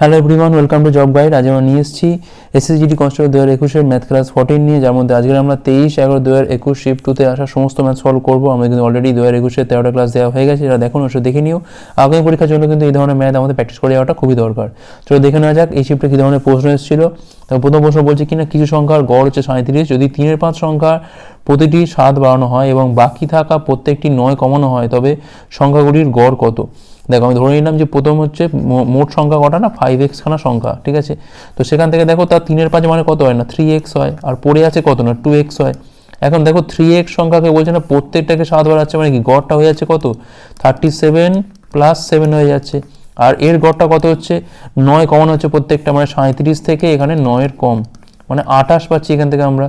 Hello everyone welcome to job guide আজ আমরা নিয়ে এসেছি এসএসজিডি কনস্টেবল দু হাজার একুশের ম্যাথ ক্লাস ফোরটিন নিয়ে, যার মধ্যে আজকে আমরা তেইশ, এগারো দু হাজার একুশ শিফট টুতে আসা সমস্ত ম্যাথ সলভ করব। আমরা কিন্তু অলরেডি দু হাজার একুশের তেরোটা ক্লাস দেওয়া হয়ে গেছে। এটা দেখুন ওটা দেখে নিও। আগামী পরীক্ষার জন্য কিন্তু এই ধরনের ম্যাথ আমাদের প্র্যাকটিস করে যাওয়াটা খুবই দরকার। চলো দেখে নেওয়া যাক, এই শিফটে কী ধরনের প্রশ্ন এসেছিল। তো প্রথম প্রশ্ন বলছে কিনা, কিছু সংখ্যার গড় হচ্ছে সাঁত্রিশ যদি তিনের পাঁচ সংখ্যার প্রতিটি সাত বাড়ানো হয় এবং বাকি থাকা প্রত্যেকটি নয় কমানো হয়, তবে সংখ্যাগুলির গড় কত? দেখো, আমি ধরে নিলাম যে প্রথম হচ্ছে মোট সংখ্যা কটা না? ফাইভ এক্স খানা সংখ্যা, ঠিক আছে? তো সেখান থেকে দেখো, তার তিনের পাঁচ মানে কত হয় না? থ্রি এক্স হয়। আর পড়ে আছে কত না? টু এক্স হয়। এখন দেখো থ্রি এক্স সংখ্যাকে বলছে না, প্রত্যেকটাকে সাত বাড়াচ্ছে মানে কি? গড়টা হয়ে যাচ্ছে কত? থার্টি সেভেন প্লাস সেভেন হয়ে যাচ্ছে। আর এর গড়টা কত হচ্ছে? নয় কমানো হচ্ছে প্রত্যেকটা মানে সাঁত্রিশ থেকে এখানে নয়ের কম। মানে আটাশ পাচ্ছি এখান থেকে আমরা।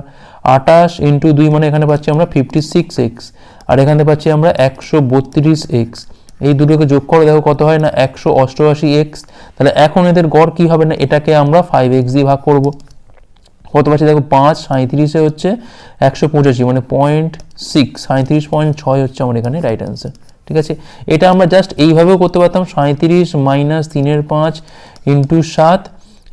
আটাশ ইন্টু দুই মানে এখানে পাচ্ছি আমরা ফিফটি সিক্স এক্স আর এখান পাচ্ছি আমরা একশো বত্রিশ এক্স এই দুটোকে যোগ করে দেখো কত হয় না? একশো অষ্টআশি এক্স তাহলে এখন এদের গড় কী হবে না? এটাকে আমরা ফাইভ এক্স দিয়ে ভাগ করব। কত পাচ্ছি? দেখো পাঁচ সাঁত্রিশে হচ্ছে একশো পঁচাশি মানে পয়েন্ট সিক্স সাঁত্রিশ পয়েন্ট ছয় হচ্ছে আমার এখানে রাইট অ্যান্সার ঠিক আছে? এটা আমরা জাস্ট এইভাবেও করতে পারতাম সাঁত্রিশ মাইনাস তিনের পাঁচ ইন্টু সাত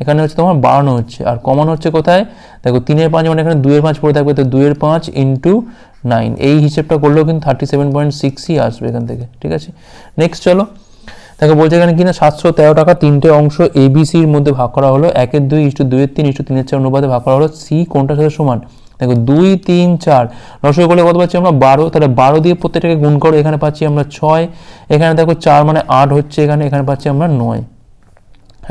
এখানে হচ্ছে তোমার বাড়ানো হচ্ছে, আর কমানো হচ্ছে কোথায়? দেখো, তিনের পাঁচ মানে এখানে দুইয়ের পাঁচ পড়ে থাকবে, তো দুইয়ের পাঁচ ইন্টু নাইন এই হিসেবটা করলেও কিন্তু থার্টি সেভেন পয়েন্ট সিক্সই আসবে এখান থেকে, ঠিক আছে? নেক্সট চলো। দেখো, বলছে এখানে কিনা সাতশো তেরো টাকা তিনটে অংশ এবিসির মধ্যে ভাগ করা হলো। একের দুই ইস্টু দুইয়ের তিন, ইস্টু তিনের চার অনুপাতে ভাগ করা হলো। সি কোনটার সাথে সমান? দেখো, দুই, তিন, চার। রসই করলে কত পাচ্ছি আমরা? বারো। তাহলে বারো দিয়ে প্রত্যেকটাকে গুণ করো, এখানে পাচ্ছি আমরা ছয়। এখানে দেখো, চার মানে আট হচ্ছে, এখানে এখানে পাচ্ছি আমরা নয়।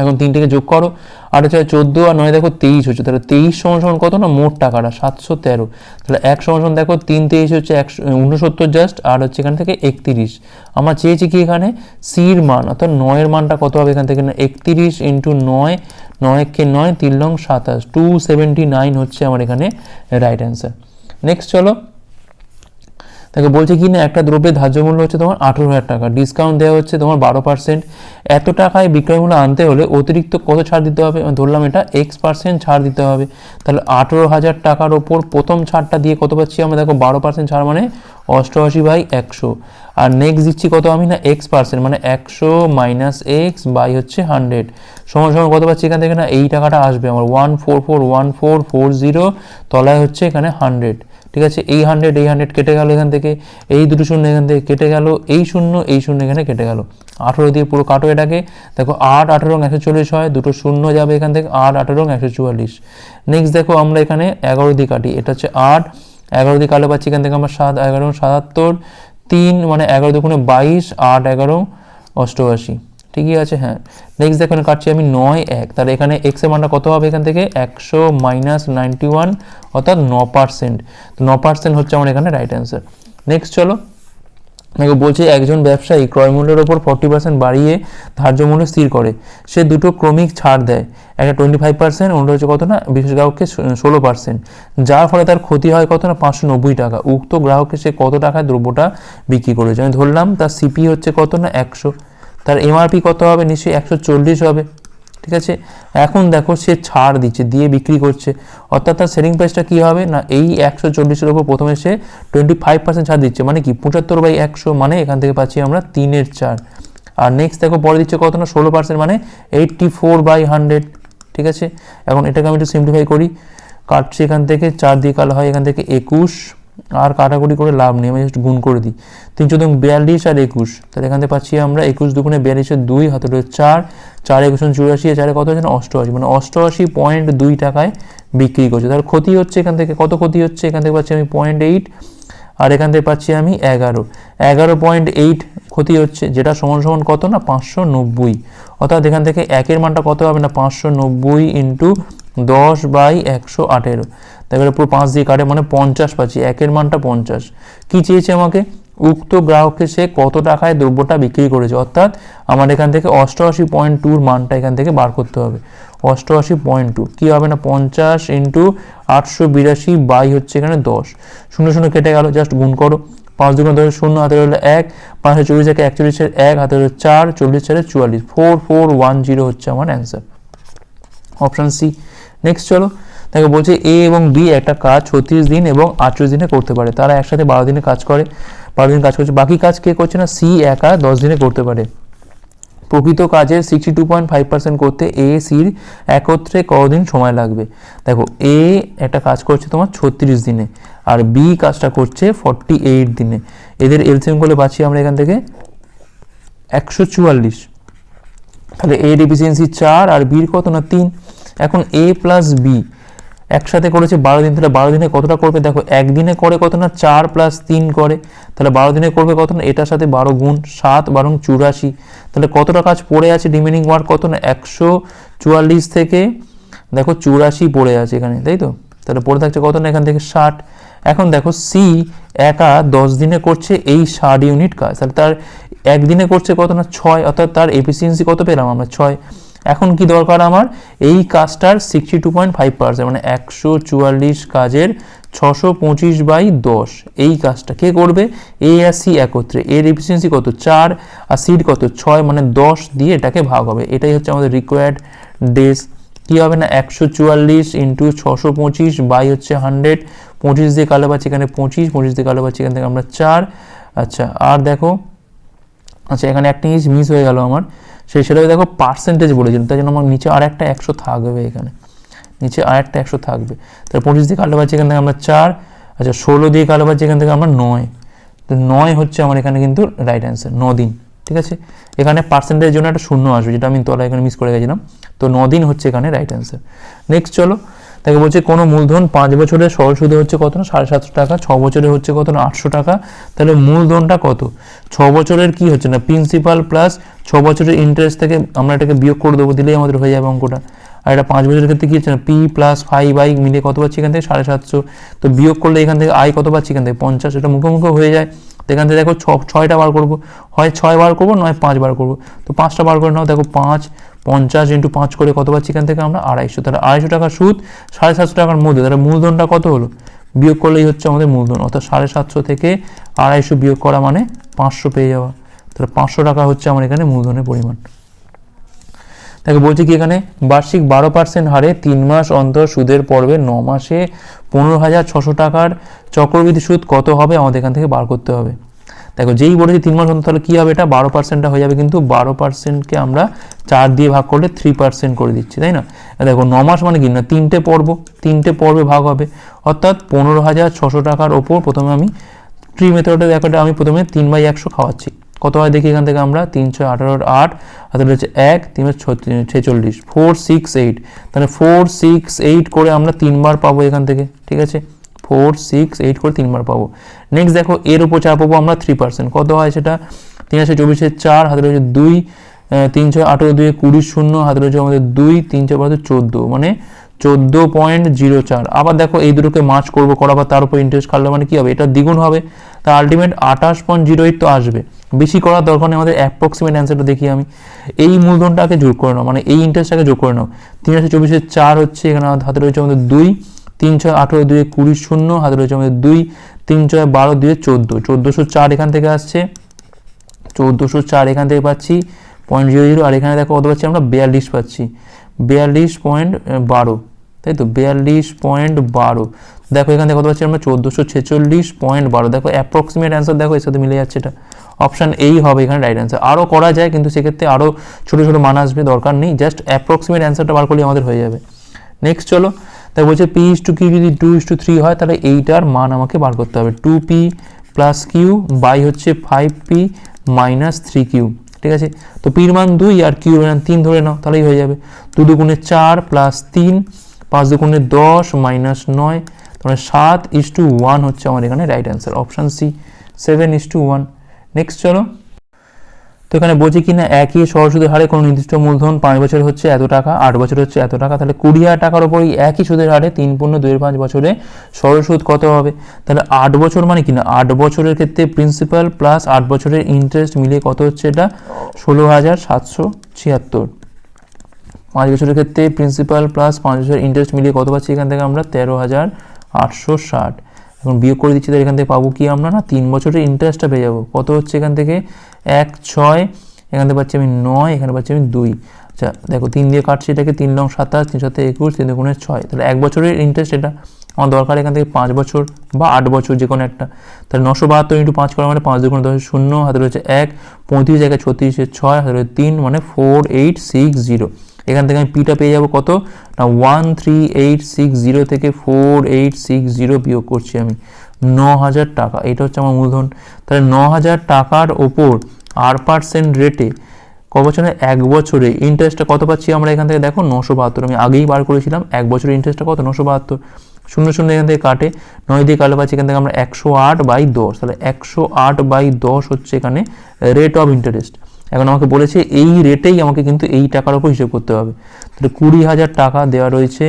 এখন তিনটেকে যোগ করো। আট হচ্ছে চোদ্দ আর নয় দেখো তেইশ হচ্ছে। তাহলে তেইশ সমান কত না? মোট টাকাটা, সাতশো তেরো। তাহলে এক সমান দেখো, তিন তেইশ হচ্ছে একশো উনসত্তর জাস্ট আর হচ্ছে এখান থেকে একত্রিশ। আমরা চেয়েছি কি এখানে? সির মান, অর্থাৎ নয়ের মানটা কত হবে এখান থেকে? না, একত্রিশ ইন্টু নয়, নয়কে নয়, তিন লং সাতাশ। টু সেভেন্টি নাইন হচ্ছে আমার এখানে রাইট অ্যান্সার নেক্সট চলো। তাকে বলছে কি, না, একটা দ্রব্যের ধার্য মূল্য হচ্ছে তোমার আঠেরো হাজার টাকা। ডিসকাউন্ট দেওয়া হচ্ছে তোমার বারো পার্সেন্ট এত টাকায় বিক্রয় মূল্য আনতে হলে অতিরিক্ত কত ছাড় দিতে হবে? ধরলাম, এটা এক্স পার্সেন্ট ছাড় দিতে হবে। তাহলে আঠেরো হাজার টাকার ওপর প্রথম ছাড়টা দিয়ে কত পাচ্ছি আমরা? দেখো, বারো পার্সেন্ট ছাড় মানে অষ্টআশি বাই একশো। আর নেক্সট দিচ্ছি কত আমি? না এক্স পার্সেন্ট মানে একশো মাইনাস এক্স বাই হচ্ছে হান্ড্রেড সমান সমান কত পাচ্ছি এখান থেকে? না, এই টাকাটা আসবে আমার। One four four one four four zero তলায় হচ্ছে এখানে হান্ড্রেড ঠিক আছে? এই হান্ড্রেড এই হান্ড্রেড কেটে গেল এখান থেকে, এই দুটো শূন্য এখান থেকে কেটে গেল, এই শূন্য এই শূন্য এখানে কেটে গেল। আঠেরো দিয়ে পুরো কাটো এটাকে। দেখো, আট, আঠেরো একশো চল্লিশ হয়, দুটো শূন্য যাবে এখান থেকে, আট, আঠেরো একশো চুয়াল্লিশ। নেক্সট দেখো আমরা এখানে এগারো দিয়ে কাটি, এটা হচ্ছে আট। এগারো দিয়ে কাটলে পাচ্ছি এখান থেকে আমরা সাত, এগারো, সাতাত্তর। তিন মানে এগারো দুগুণে বাইশ, আট, এগারো, অষ্টআশি। ঠিকই আছে হ্যাঁ। নেক্সট দেখুন, কাটছি আমি নয় এক। তাহলে এখানে এক্সের মানটা কত হবে এখান থেকে? একশো মাইনাস নাইনটি ওয়ান অর্থাৎ ন পার্সেন্ট তো ন পার্সেন্ট হচ্ছে আমার এখানে রাইট অ্যান্সার নেক্সট চলো। দেখো, বলছে একজন ব্যবসায়ী ক্রয় মূল্যের ওপর ফর্টি পার্সেন্ট বাড়িয়ে ধার্য মূল্য স্থির করে। সে দুটো ক্রমিক ছাড় দেয়। একটা টোয়েন্টি ফাইভ পার্সেন্ট অন্যটা হচ্ছে কত না? বিশেষ গ্রাহককে ষোলো পার্সেন্ট যার ফলে তার ক্ষতি হয় কত না? পাঁচশো নব্বই টাকা। উক্ত গ্রাহককে সে কত টাকায় দ্রব্যটা বিক্রি করেছে? আমি ধরলাম, তার সিপি হচ্ছে কত না? একশো। তার এমআরপি কত হবে? নিশ্চয়ই একশো চল্লিশ হবে। ঠিক আছে? এখন দেখো সে ছাড় দিচ্ছে, দিয়ে বিক্রি করছে। অর্থাৎ তার সেলিং প্রাইসটা কী হবে? না, এই একশো চল্লিশের ওপর প্রথমে সে টোয়েন্টি ফাইভ পার্সেন্ট ছাড় দিচ্ছে। মানে কি? পঁচাত্তর বাই একশো মানে এখান থেকে পাচ্ছি আমরা তিনের চার। আর নেক্সট দেখো, পরে দিচ্ছে কত না? ষোলো পার্সেন্ট মানে এইটটি ফোর বাই হান্ড্রেড ঠিক আছে? এখন এটাকে আমি একটু সিম্পলিফাই করি। কাটছি এখান থেকে চার দিয়ে কালো হয় এখান থেকে একুশ। আর কাটাকুটি করে লাভ নেই, আমি জাস্ট গুণ করে দিই। তিন চোদ্দ বিয়াল্লিশ আর একুশ। তাহলে এখান থেকে পাচ্ছি আমরা একুশ দুগুণে বিয়াল্লিশের দুই, হাতে রয়েছে চার চার একুশ চুরাশি চারে কত হচ্ছে না অষ্টআশি? মানে অষ্টআশি পয়েন্ট দুই টাকায় বিক্রি করছে। তার ক্ষতি হচ্ছে এখান থেকে, কত ক্ষতি হচ্ছে? এখান থেকে পাচ্ছি আমি পয়েন্ট এইট, আর এখান থেকে পাচ্ছি আমি এগারো। এগারো পয়েন্ট এইট ক্ষতি হচ্ছে, যেটা সমান সমান কত না? পাঁচশো নব্বই। অর্থাৎ এখান থেকে একের মানটা কত হবে না? পাঁচশো নব্বই ইন্টু দশ বাই একশো আঠেরো। তারপরে পুরো পাঁচ দিয়ে কাটে মানে পঞ্চাশ পাচ্ছি, একের মানটা পঞ্চাশ। কী চেয়েছে আমাকে? উক্ত গ্রাহককে সে কত টাকায় দ্রব্যটা বিক্রি করেছে? অর্থাৎ আমার এখান থেকে অষ্টআশি পয়েন্ট টুর মানটা এখান থেকে বার করতে হবে। অষ্টআশি পয়েন্ট টু। কী হবে না? পঞ্চাশ ইন্টু আটশো বিরাশি বাই হচ্ছে এখানে দশ। শূন্য শূন্য কেটে গেল, জাস্ট গুণ করো। পাঁচ দুগুণ ধরে শূন্য হাতে রইল এক। পাঁচশো চল্লিশ থেকে একচল্লিশের এক হাতে রইল চার, চল্লিশ চারে চুয়াল্লিশ। ফোর ফোর, ওয়ান, জিরো হচ্ছে আমার অ্যান্সার অপশান সি নেক্সট চলো দেখো বলছে এ এবং বি একটা কাজ ছত্রিশ দিন এবং আটচল্লিশ দিনে করতে পারে। তারা একসাথে বারো দিনে কাজ করে, বারো দিন কাজ করছে। বাকি কাজ কে করছে না? সি একা দশ দিনে করতে পারে। প্রকৃত কাজের sixty two point five percent করতে এ সির একত্রে কদিন সময় লাগবে? দেখো এ একটা কাজ করছে তোমার ছত্রিশ দিনে, আর বি কাজটা করছে ফর্টি এইট দিনে। এদের এলসিএম করলে পাচ্ছি আমরা এখান থেকে একশো চুয়াল্লিশ। তাহলে এর এফিসিয়েন্সি চার আর বির কত না তিন? এখন এ প্লাস বি একসাথে করেছে বারো দিন, তাহলে বারো দিনে কতটা করবে? দেখো, একদিনে করে কত না? চার প্লাস তিন করে। তাহলে বারো দিনে করবে কত না? এটার সাথে বারো গুণ সাত, বারং চুরাশি। তাহলে কতটা কাজ পড়ে আছে? রিমেনিং ওয়ার্ক কত না? একশো চুয়াল্লিশ থেকে, দেখো, চুরাশি পড়ে আছে এখানে, তাই তো? তাহলে পড়ে থাকছে কত না? এখান থেকে ষাট। এখন দেখো সি একা দশ দিনে করছে এই ষাট ইউনিট কাজ। তাহলে তার একদিনে করছে কত না? ছয়। অর্থাৎ তার এফিসিয়েন্সি কত পেলাম আমরা? ছয়। এখন কি দরকার আমার? এই কাজটার sixty two point five percent মানে একশো চুয়াল্লিশ কাজের ছশো পঁচিশ বাই দশ। এই কাজটা কে করবে? এ আর সি একত্রে। এর এফিসিয়েন্সি কত? চার। আর সির কত? ছয় মানে দশ দিয়ে এটাকে ভাগ হবে। এটাই হচ্ছে আমাদের রিকোয়ার্ড ডেজ কী হবে না? একশো চুয়াল্লিশ ইন্টু ছশো পঁচিশ বাই হচ্ছে হান্ড্রেড পঁচিশ দিয়ে কালো পাচ্ছি এখানে পঁচিশ পঁচিশ দিয়ে কালো পাচ্ছি এখান থেকে আমরা চার। আচ্ছা আর দেখো আচ্ছা এখানে একটা জিনিস মিস হয়ে গেল আমার। সেই সেটাকে দেখো পার্সেন্টেজ বলেছিল তাই জন্য আমার নিচে আর একটা একশো থাকবে এখানে। নিচে আর একটা একশো থাকবে। তাহলে পঁচিশ দিয়ে কাটলে পাচ্ছি এখান থেকে আমরা চার আচ্ছা ষোলো দিয়ে কাটলে পাচ্ছি এখান থেকে আমরা নয়। তো নয় হচ্ছে আমার এখানে কিন্তু রাইট অ্যান্সার দিন ঠিক আছে? এখানে পার্সেন্টেজের জন্য একটা শূন্য আসবে, যেটা আমি তোলা এখানে মিস করে গেছিলাম। তো ন দিন হচ্ছে এখানে রাইট অ্যান্সার নেক্সট চলো তাকে বলছে, কোনো মূলধন পাঁচ বছরের সরল সুদে হচ্ছে কত না? সাড়ে সাতশো টাকা। ছ বছরে হচ্ছে কত না? আটশো টাকা। তাহলে মূলধনটা কত? ছ বছরের কি হচ্ছে না? প্রিন্সিপাল প্লাস ছ বছরের ইন্টারেস্ট থেকে আমরা এটাকে বিয়োগ করে দেবো, দিলেই আমাদের হয়ে যাবে অঙ্কটা। আর এটা পাঁচ বছরের ক্ষেত্রে কি হচ্ছে না? পি প্লাস ফাইভ আই মিলে কত পাচ্ছি এখান থেকে? সাড়ে সাতশো। তো বিয়োগ করলে এখান থেকে আয় কত পাচ্ছি এখান থেকে? পঞ্চাশ। এটা মুখে মুখে হয়ে যায়। তো এখান থেকে দেখো ছ, ছয়টা বার করব। হয় ছয় বার করব, নয় পাঁচ বার করব। তো পাঁচটা বার করে নাও, দেখো পাঁচ পঞ্চাশ ইন্টু পাঁচ করে কত পাচ্ছি এখান থেকে আমরা? আড়াইশো। তাহলে আড়াইশো টাকা সুদ, সাড়ে সাতশো টাকার মধ্যে তাহলে মূলধনটা কত হলো? বিয়োগ করলেই হচ্ছে আমাদের মূলধন। অর্থাৎ সাড়ে সাতশো থেকে আড়াইশো বিয়োগ করা মানে পাঁচশো পেয়ে যাওয়া। তাহলে পাঁচশো টাকা হচ্ছে আমার এখানে মূলধনের পরিমাণ। তাকে বলছি কি এখানে? বার্ষিক বারো পার্সেন্ট হারে তিন মাস অন্তর সুদের পর্বে ন মাসে পনেরো হাজার ছশো টাকার চক্রবৃদ্ধি সুদ কত হবে? আমাদের এখান থেকে বার করতে হবে। দেখো, যেই বলেছি তিন মাস অন্তর তাহলে কী হবে? এটা বারো পার্সেন্টটা হয়ে যাবে, কিন্তু বারো পার্সেন্টকে আমরা চার দিয়ে ভাগ করলে থ্রি পার্সেন্ট করে দিচ্ছি, তাই না? দেখো, ন মাস মানে কি? না, তিনটে পর্ব তিনটে পর্বে ভাগ হবে। অর্থাৎ পনেরো হাজার ছশো টাকার ওপর প্রথমে আমি ট্রি মেথডে দেখো, আমি প্রথমে তিন বাই একশো খাওয়াচ্ছি। কত হয় দেখি এখান থেকে আমরা? তিনশো আঠারোর আট অর্থাৎ হচ্ছে এক তিনশো ছেচল্লিশ ফোর সিক্স এইট তাহলে ফোর সিক্স এইট করে আমরা তিনবার পাবো এখান থেকে, ঠিক আছে? ফোর, সিক্স, এইট করে তিনবার পাবো। নেক্সট দেখো, এর উপর চার পাবো আমরা থ্রি পার্সেন্ট কত হয় সেটা? তিনশো চব্বিশের চার হাতে রয়েছে দুই তিনশো আঠেরো দুই কুড়ি শূন্য হাতে রয়েছে আমাদের দুই তিনশো বারো চোদ্দ মানে চোদ্দ পয়েন্ট জিরো চার। আবার দেখো, এই দুটোকে মার্চ করব করা তার উপর ইন্টারেস্ট কাটলে মানে কি হবে? এটা দ্বিগুণ হবে। তা আলটিমেট আঠাশ পয়েন্ট জিরো এইট তো আসবে। বেশি করার দরকার নেই, আমাদের অ্যাপ্রক্সিমেট অ্যান্সারটা দেখি আমি। এই মূলধনটাকে যোগ করে নাও মানে এই ইন্টারেস্টটাকে যোগ করে নাও। তিনশো চব্বিশের চার হচ্ছে, এখানে হাতে রয়েছে আমাদের দুই তিন ছয় আঠেরো দুয়ে কুড়ি শূন্য হাতে রয়েছে আমাদের দুই, তিন ছয় বারো দুয়ে চোদ্দ। চোদ্দোশো চার এখান থেকে আসছে। চোদ্দোশো চার এখান থেকে পাচ্ছি পয়েন্ট জিরো জিরো আর এখানে দেখো কত পাচ্ছি আমরা? বিয়াল্লিশ পাচ্ছি। বিয়াল্লিশ পয়েন্ট বারো। তাই তো? বিয়াল্লিশ পয়েন্ট বারো। দেখো এখান থেকে কত পাচ্ছি আমরা? চোদ্দোশো ছেচল্লিশ পয়েন্ট বারো। দেখো অ্যাপ্রক্সিমেট অ্যান্সার দেখো, এর সাথে মিলে যাচ্ছে এটা। অপশান এই হবে এখানে রাইট অ্যান্সার আরও করা যায়, কিন্তু সেক্ষেত্রে আরও ছোটো ছোটো মান আসবে, দরকার নেই। জাস্ট অ্যাপ্রক্সিমেট অ্যান্সারটা বার করলে আমাদের হয়ে যাবে। নেক্সট চলো। তাই বলছে পি ইস টু কিউ যদি টু ইস টু থ্রি হয়, তাহলে এইটার মান আমাকে বার করতে হবে। Two P plus Q by হচ্ছে five P minus three Q ঠিক আছে? তো পির মান দুই আর কিউ মান তিন ধরে নাও, তাহলেই হয়ে যাবে। দু দুগুণে চার প্লাস তিন, পাঁচ দুগুণে দশ মাইনাস নয়, তাহলে সাত ইস টু ওয়ান হচ্ছে আমার এখানে right answer option C seven is to one next চলো। তো এখানে বলছি কি না একই সরল সুদের হারে কোনো নির্দিষ্ট মূলধন পাঁচ বছর হচ্ছে এত টাকা, আট বছর হচ্ছে এত টাকা, তাহলে কুড়ি হাজার টাকার ওপরই একই সুদের হারে তিন পূর্ণ দুই পাঁচ বছরে সরল সুদ কত হবে? তাহলে আট বছর মানে কি না আট বছরের ক্ষেত্রে প্রিন্সিপাল প্লাস আট বছরের ইন্টারেস্ট মিলিয়ে কত হচ্ছে এটা? ষোলো হাজার সাতশো ছিয়াত্তর। পাঁচ বছরের ক্ষেত্রে প্রিন্সিপাল প্লাস পাঁচ বছরের ইন্টারেস্ট মিলিয়ে কত পাচ্ছি এখান থেকে আমরা? তেরো হাজার আটশো ষাট। এখন বিয়োগ করে দিচ্ছি, তাহলে এখান থেকে পাবো কি আমরা না? তিন বছরের ইন্টারেস্টটা পেয়ে যাব। কত হচ্ছে এখান থেকে? এক, ছয়, এখান থেকে পাচ্ছি আমি নয়, এখানে পাচ্ছি আমি দুই। আচ্ছা দেখো, তিন দিয়ে কাটছি, এটাকে তিন লং সাতাশ, তিন সাথে একুশ, তিন দুগুণে ছয়। তাহলে এক বছরের ইন্টারেস্ট এটা। আমার দরকার এখান থেকে পাঁচ বছর বা আট বছর যে কোনো একটা। তাহলে নশো বাহাত্তর ইন্টু পাঁচ করা মানে পাঁচ দুগুণ দশ শূন্য, হাতে রয়েছে এক। পঁয়ত্রিশ জায়গায় ছত্রিশে ছয়, হাতে রয়েছে তিন মানে ফোর এইট সিক্স জিরো এখান থেকে আমি পিটা পেয়ে যাব কত? না one three eight six zero থেকে ফোর এইট সিক্স জিরো বিয়োগ করছি আমি। ন হাজার টাকা, এটা হচ্ছে আমার মূলধন। তাহলে ন হাজার টাকার ওপর আর পার্সেন্ট রেটে ক বছরে? এক বছরে। ইন্টারেস্টটা কত পাচ্ছি আমরা এখান থেকে? দেখো, নশো বাহাত্তর। আমি আগেই বার করেছিলাম, এক বছরের ইন্টারেস্টটা কত? নশো বাহাত্তর। শূন্য শূন্য এখান থেকে কাটে। নয় দিয়ে কালো পাচ্ছি এখান থেকে আমরা একশো আট বাই দশ। তাহলে একশো আট বাই দশ হচ্ছে এখানে রেট অফ ইন্টারেস্ট এখন আমাকে বলেছে এই রেটেই আমাকে কিন্তু এই টাকার উপর হিসেব করতে হবে। তাহলে কুড়ি হাজার টাকা দেওয়া রয়েছে,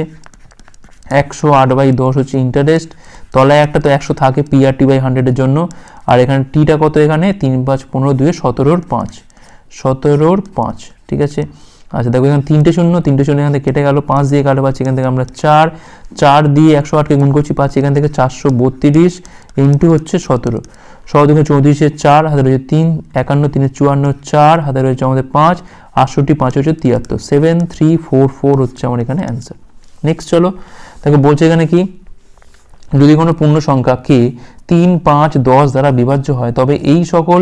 একশো আট বাই দশ হচ্ছে ইন্টারেস্ট তলায় একটা তো একশো থাকে পিআরটি বাই হান্ড্রেডের জন্য, আর এখানে টিটা কত এখানে? তিন পাঁচ পনেরো দুয়ে সতেরোর পাঁচ সতেরোর পাঁচ, ঠিক আছে? আচ্ছা দেখো এখানে তিনটে শূন্য তিনটে শূন্য এখান থেকে কেটে গেল, পাঁচ দিয়ে কাটে পাচ্ছি এখান থেকে আমরা চার চার দিয়ে একশো আটকে গুণ করছি, পাচ্ছি এখান থেকে চারশো বত্রিশ ইন্টু হচ্ছে সতেরো। সহ দুগুণে চৌত্রিশের চার, হাতে রয়েছে তিন, একান্ন, তিনে চুয়ান্ন, চার, হাতে রয়েছে আমাদের পাঁচ, আটষট্টি, পাঁচ হচ্ছে তিয়াত্তর। সেভেন থ্রি ফোর ফোর হচ্ছে আমার এখানে অ্যান্সার নেক্সট চলো, তাকে বলছে এখানে কি? যদি কোনো পূর্ণ সংখ্যাকে তিন, পাঁচ, দশ দ্বারা বিভাজ্য হয়, তবে এই সকল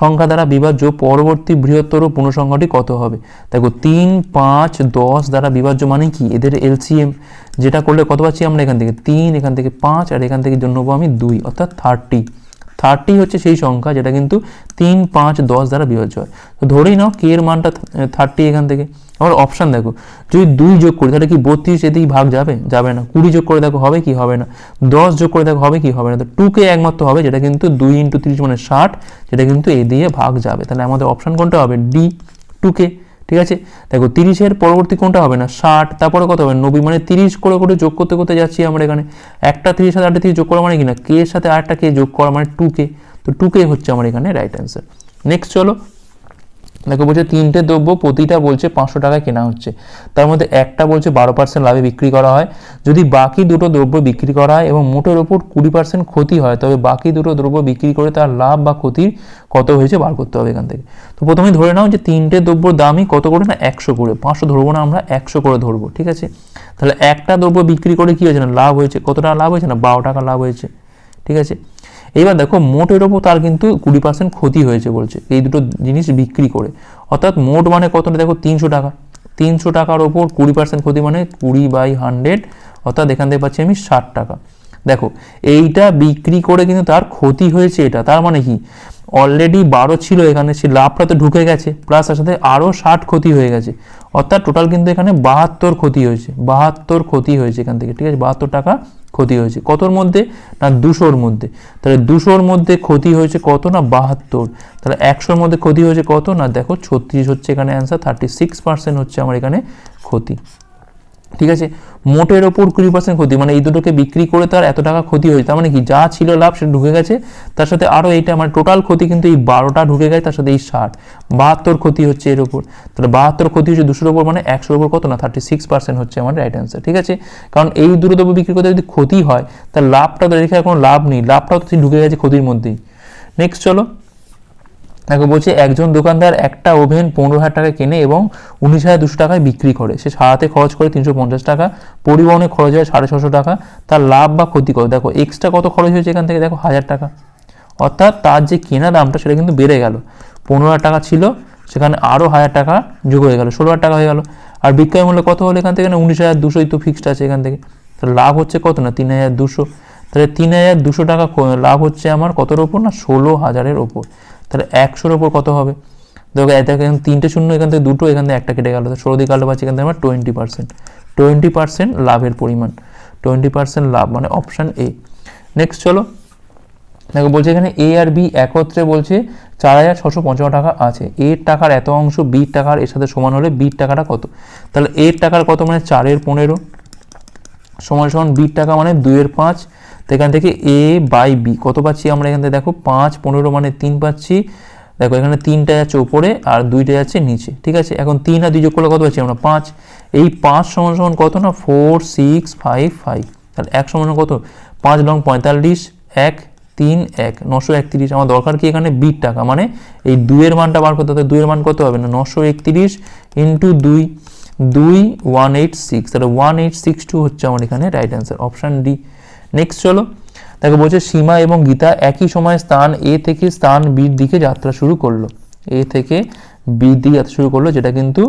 সংখ্যা দ্বারা বিভাজ্য পরবর্তী বৃহত্তর পূর্ণ সংখ্যাটি কত হবে? দেখো, তিন, পাঁচ, দশ দ্বারা বিভাজ্য মানে কি? এদের এলসিএম যেটা করলে কত পাচ্ছি আমরা এখান থেকে? তিন, এখান থেকে পাঁচ, আর এখান থেকে জন্য নেব আমি দুই, অর্থাৎ থার্টি থার্টি হচ্ছে সেই সংখ্যা যেটা কিন্তু তিন, পাঁচ, দশ দ্বারা বিভাজ্য হয়। তো ধরেই নাও কে এর মানটা থার্টি এখান থেকে। আবার অপশান দেখো, যদি দুই যোগ করি, তাহলে কি বত্রিশ এদিকে ভাগ যাবে? যাবে না। কুড়ি যোগ করে দেখো, হবে কি? হবে না। দশ যোগ করে দেখো, হবে কি? হবে না। তো টুকে একমাত্র হবে, যেটা কিন্তু দুই ইন্টু তিরিশ মানে ষাট, যেটা কিন্তু এ দিয়ে ভাগ যাবে। তাহলে আমাদের অপশান কোনটা হবে? ডি টুকে ঠিক আছে? দেখো তিরিশের পরবর্তী কোনটা হবে না? ষাট, তারপরে কত হবে? নব্বই মানে তিরিশ করে করে যোগ করতে করতে যাচ্ছি আমরা এখানে। একটা তিরিশ সাথে আটটা তিরিশ যোগ করা মানে কি না? কে এর সাথে আটটা কে যোগ করা মানে টু কে? তো টু কে হচ্ছে আমার এখানে রাইট অ্যান্সার নেক্সট চলো। দেখো বলছে তিনটে দ্রব্য প্রতিটা বলছে পাঁচশো টাকায় কেনা হচ্ছে। তার মধ্যে একটা বলছে বারো পার্সেন্ট লাভে বিক্রি করা হয়। যদি বাকি দুটো দ্রব্য বিক্রি করা হয় এবং মোটের ওপর কুড়ি পার্সেন্ট ক্ষতি হয়, তবে বাকি দুটো দ্রব্য বিক্রি করে তার লাভ বা ক্ষতির কত হয়েছে বার করতে হবে এখান থেকে। তো প্রথমে ধরে নাও যে তিনটে দ্রব্যর দামই কত করে না? একশো করে। পাঁচশো ধরবো না আমরা, একশো করে ধরবো, ঠিক আছে? তাহলে একটা দ্রব্য বিক্রি করে কি হয়েছে না? লাভ হয়েছে। কত টাকা লাভ হয়েছে না? বারো টাকা লাভ হয়েছে, ঠিক আছে? এইবার দেখো মোটের ওপর তার কিন্তু কুড়ি পার্সেন্ট ক্ষতি হয়েছে বলছে। এই দুটো জিনিস বিক্রি করে। অর্থাৎ মোট মানে কতটা দেখো? তিনশো টাকা। তিনশো টাকার ওপর কুড়ি পার্সেন্ট ক্ষতি মানে কুড়ি বাই হান্ড্রেড, অর্থাৎ এখান থেকে পাচ্ছি আমি ষাট টাকা। দেখো, এইটা বিক্রি করে কিন্তু তার ক্ষতি হয়েছে এটা। তার মানে কি? অলরেডি বারো ছিল এখানে, সে লাভটা তো ঢুকে গেছে প্লাস তার সাথে আরও ষাট ক্ষতি হয়ে গেছে। অর্থাৎ টোটাল কিন্তু এখানে বাহাত্তর ক্ষতি হয়েছে। বাহাত্তর ক্ষতি হয়েছে এখান থেকে, ঠিক আছে? বাহাত্তর টাকা ক্ষতি হয়েছে। কতর মধ্যে? না দুশোর মধ্যে। তাহলে দুশোর মধ্যে ক্ষতি হয়েছে কত না বাহাত্তর? তাহলে একশোর মধ্যে ক্ষতি হয়েছে কত? না দেখো ছত্রিশ হচ্ছে এখানে অ্যান্সার থার্টি সিক্স পার্সেন্ট হচ্ছে আমার এখানে ক্ষতি। ঠিক আছে? মোটের ওপর কুড়ি পার্সেন্ট ক্ষতি মানে এই দুটোকে বিক্রি করে তার এত টাকা ক্ষতি হয়েছে, তার মানে কি? যা ছিল লাভ সেটা ঢুকে গেছে, তার সাথে আরও এইটা মানে টোটাল ক্ষতি কিন্তু এই বারোটা ঢুকে গেছে, তার সাথে এই ষাট। বাহাত্তর ক্ষতি হচ্ছে এর ওপর তাহলে বাহাত্তর ক্ষতি হচ্ছে দুশোর ওপর মানে একশোর ওপর কত না? থার্টি সিক্স পার্সেন্ট হচ্ছে আমার রাইট অ্যান্সার ঠিক আছে? কারণ এই দুটো দ্রব্য বিক্রি করতে যদি ক্ষতি হয় তার লাভটা তো রেখে কোনো লাভ নেই, লাভটাও তো ঢুকে গেছে ক্ষতির মধ্যেই। নেক্সট চলো। দেখো বলছে, একজন দোকানদার একটা ওভেন পনেরো হাজার টাকায় কেনে এবং উনিশ হাজার দুশো টাকায় বিক্রি করে। সে সারাতে খরচ করে তিনশো পঞ্চাশ টাকা, পরিবহনে খরচ হয় সাড়ে ছশো টাকা। তার লাভ বা ক্ষতি কত দেখো এক্সট্রা কত খরচ হয়েছে এখান থেকে? দেখো, হাজার টাকা। অর্থাৎ তার যে কেনা দামটা সেটা কিন্তু বেড়ে গেল। পনেরো হাজার টাকা ছিল, সেখানে আরও হাজার টাকা যোগ হয়ে গেল, ষোলো হাজার টাকা হয়ে গেল। আর বিক্রয় মূল্য কত হলো এখান থেকে? না, উনিশ হাজার দুশোই তো ফিক্সড আছে এখান থেকে। তাহলে লাভ হচ্ছে কত? না, তিন হাজার দুশো। তাহলে তিন হাজার দুশো টাকা লাভ হচ্ছে আমার কতর ওপর? না, ষোলো হাজারের ওপর। তাহলে একশোর ওপর কত হবে? দেখো এখানে তিনটে শূন্য, এখান থেকে দুটো, এখান থেকে একটা কেটে গেল। ষোলো দিকে কালো পাচ্ছি এখান থেকে আমার টোয়েন্টি পার্সেন্ট টোয়েন্টি পার্সেন্ট লাভের পরিমাণ। টোয়েন্টি পার্সেন্ট লাভ মানে অপশান এ নেক্সট চলো। দেখো, বলছে এখানে এ আর বি একত্রে বলছে চার হাজার ছশো পঞ্চান্ন টাকা আছে। এর টাকার এত অংশ বির টাকার এর সাথে সমান হলে বির টাকাটা কত? তাহলে এর টাকার কত মানে চারের পনেরো? সমান সমান বির টাকা মানে দুইয়ের পাঁচ। তো এখান থেকে এ বাই বি কত পাচ্ছি আমরা এখান থেকে? দেখো, পাঁচ, পনেরো মানে তিন পাচ্ছি। দেখো, এখানে তিনটা যাচ্ছে উপরে আর দুইটা যাচ্ছে নিচে, ঠিক আছে? এখন তিন আর দুই যোগ করলে কত পাচ্ছি আমরা? পাঁচ। এই পাঁচ সমান সমান কত না? ফোর সিক্স ফাইভ ফাইভ তাহলে এক সমান কত? পাঁচ লং পঁয়তাল্লিশ, এক, তিন, এক। নশো একত্রিশ। আমার দরকার কি এখানে? বিট টাকা। মানে এই দুইয়ের মানটা বার করতে হবে দুইয়ের মান কত হবে? না, নশো একত্রিশ ইন্টু দুই। দুই ওয়ান এইট সিক্স তাহলে ওয়ান এইট সিক্স টু হচ্ছে আমার এখানে right answer option D next চলো। দেখো, বলছে সীমা এবং গীতা একই সময় স্থান এ থেকে স্থান বির দিকে যাত্রা শুরু করল। এ থেকে বির দিকে যাত্রা শুরু করল, যেটা কিন্তু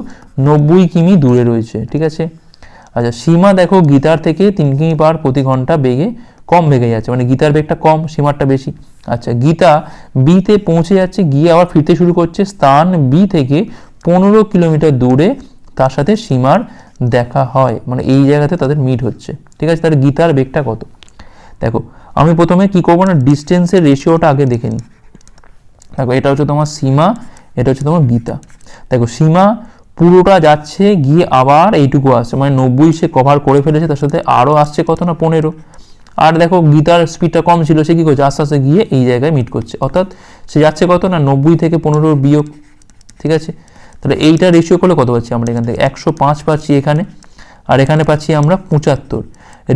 নব্বই কিমি দূরে রয়েছে, ঠিক আছে? আচ্ছা সীমা দেখো গীতার থেকে তিন কিমি পার প্রতি ঘণ্টা বেগে কম বেগে যাচ্ছে মানে গীতার বেগটা কম, সীমারটা বেশি। আচ্ছা গীতা বিতে পৌঁছে যাচ্ছে, গিয়ে আবার ফিরতে শুরু করছে স্থান বি থেকে পনেরো কিলোমিটার দূরে তার সাথে সীমার দেখা হয় মানে এই জায়গাতে তাদের মিট হচ্ছে, ঠিক আছে? তার গীতার বেগটা কত? দেখো, আমি প্রথমে কি করব না ডিস্টেন্সের রেশিওটা আগে দেখে নিই। দেখো, এটা হচ্ছে তোমার সীমা, এটা হচ্ছে তোমার গীতা। দেখো, সীমা পুরোটা যাচ্ছে, গিয়ে আবার এইটুকু আসছে মানে নব্বই সে কভার করে ফেলেছে, তার সাথে আরও আসছে কত না, পনেরো। আর দেখো, গীতার স্পিডটা কম ছিল, সে কী করছে, আস্তে আস্তে গিয়ে এই জায়গায় মিট করছে। অর্থাৎ সে যাচ্ছে কত না, নব্বই থেকে পনেরোর বিয়োগ, ঠিক আছে? তাহলে এইটা রেশিও করলে কত পাচ্ছি আমরা এখান থেকে? একশো পাঁচ পাচ্ছি এখানে, আর এখানে পাচ্ছি আমরা পঁচাত্তর।